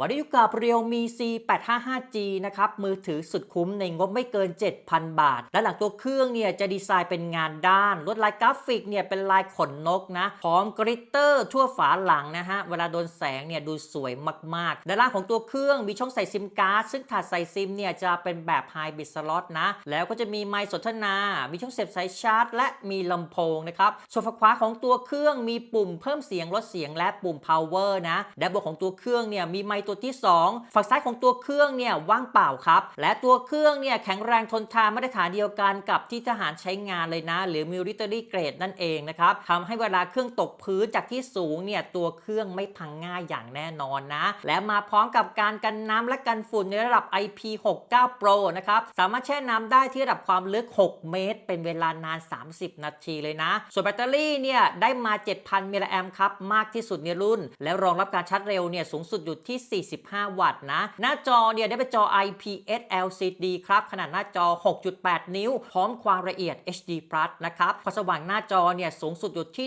วันนี้อยู่กับ Realme C 8 5 5 G นะครับ มือถือสุดคุ้มในงบไม่เกิน 7,000 บาท และหลังตัวเครื่องเนี่ยจะดีไซน์เป็นงานด้าน ลวดลายกราฟิกเนี่ยเป็นลายขนนกนะ พร้อมกริตเตอร์ทั่วฝาหลังนะฮะ เวลาโดนแสงเนี่ยดูสวยมากๆ ด้านล่างของตัวเครื่องมีช่องใส่ซิมการ์ดซึ่งถาดใส่ซิมเนี่ยจะเป็นแบบไฮบริดสล็อตนะ แล้วก็จะมีไมค์สนทนา มีช่องเสียบสายชาร์จ และมีลำโพงนะครับส่วนฝั่งขวาของตัวเครื่องมีปุ่มเพิ่มเสียงลดเสียงและปุ่ม power นะด้านบนของตัวเครื่องเนี่ยมีไมค์ตัวที่ 2 ฝั่งซ้ายของตัวเครื่องเนี่ยว่างเปล่าครับ และตัวเครื่องเนี่ยแข็งแรงทนทานมาตรฐานเดียวกันกับที่ทหารใช้งานเลยนะ หรือ military grade นั่นเองนะครับทำให้เวลาเครื่องตกพื้นจากที่สูงเนี่ยตัวเครื่องไม่พังง่ายอย่างแน่นอนนะ และมาพร้อมกับการกันน้ำและกันฝุ่นในระดับ IP69 Pro นะครับสามารถแช่น้ำได้ที่ระดับความลึก 6 เมตร เป็นเวลานาน 30 นาทีเลยนะ ส่วนแบตเตอรี่เนี่ยได้มา 7,000มิลลิแอมป์ครับมากที่สุดในรุ่น แล้วรองรับการชาร์จเร็วเนี่ยสูงสุดอยู่ที่45 วัตต์นะ หน้าจอเนี่ยได้เป็นจอ IPS LCD ครับ ขนาดหน้าจอ 6.8 นิ้ว พร้อมความละเอียด HD Plus นะครับ ความสว่างหน้าจอเนี่ยสูงสุดอยู่ที่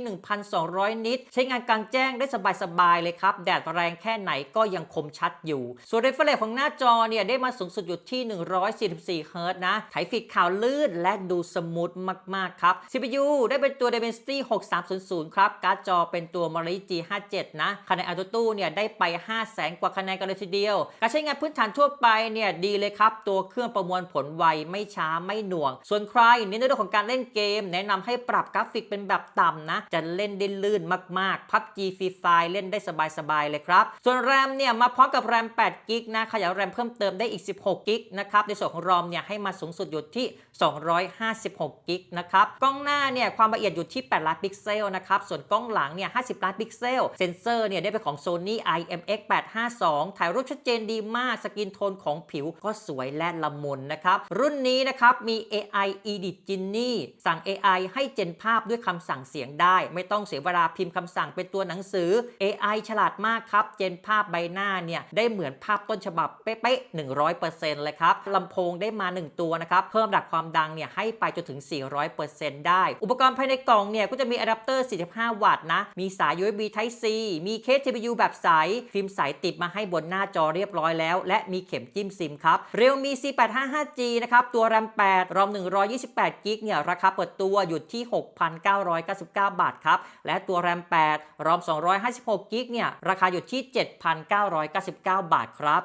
1,200 นิต ใช้งานกลางแจ้งได้สบาย ๆ เลยครับ แดดแรงแค่ไหนก็ยังคมชัดอยู่ ส่วน refresh ของหน้าจอเนี่ยได้มาสูงสุดอยู่ที่ 144 เฮิรตซ์นะไถฟีดข่าวลื่นและดูสมูทมาก ๆ ครับ CPU ได้เป็นตัว Dimensity 6300 ครับ การ์ดจอเป็นตัว Mali G57 นะ คะแนน AnTuTu เนี่ยได้ไป 500,000 กว่าคะแนนกันเลยทีเดียว การใช้งานพื้นฐานทั่วไปเนี่ยดีเลยครับ ตัวเครื่องประมวลผลไวไม่ช้าไม่หน่วง ส่วนใครน้นในเรื่องของการเล่นเกม แนะนำให้ปรับกราฟิกเป็นแบบต่ำนะ จะเล่นได้ลื่นมากๆ PUBG Free Fire เล่นได้สบายๆเลยครับ ส่วนแรมเนี่ยมาพร้อมกับแรม8กิกนะขยายแรมเพิ่มเติมได้อีก 16กิกนะครับในส่วนของรอมเนี่ยให้มาสูงสุดอยู่ที่ 256กิกนะครับกล้องหน้าเนี่ยความละเอียดอยู่ที่ 8 ล้านพิกเซลนะครับส่วนกล้องหลังเนี่ย50 ล้านพิกเซลเซนเซอร์เนี่ยได้เป็นของ Sony IMX 852ถ่ายรูปชัดเจนดีมาก สกินโทนของผิวก็สวยและละมุนนะครับ รุ่นนี้นะครับมี AI Edit Genie สั่ง AI ให้เจนภาพด้วยคำสั่งเสียงได้ ไม่ต้องเสียเวลาพิมพ์คำสั่งเป็นตัวหนังสือ AI ฉลาดมากครับ เจนภาพใบหน้าเนี่ยได้เหมือนภาพต้นฉบับเป๊ะๆ100%เลยครับลำโพงได้มา 1 ตัวนะครับ เพิ่มระดับความดังเนี่ยให้ไปจนถึง 400%ได้ อุปกรณ์ภายในกล่องเนี่ยก็จะมีอะแดปเตอร์ 45 วัตต์นะ มีสาย USB Type C มีเคส CPU แบบใส ฟิล์มใสติดมาใให้บนหน้าจอเรียบร้อยแล้ว และมีเข็มจิ้มซิมครับ Realme C855G นะครับ ตัว RAM 8รอม 128 g b เนี่ย ราคาเปิดตัวอยู่ที่ 6,999 บาทครับ และตัว RAM 8รอม 256 g b เนี่ย ราคาอยู่ที่ 7,999 บาทครับ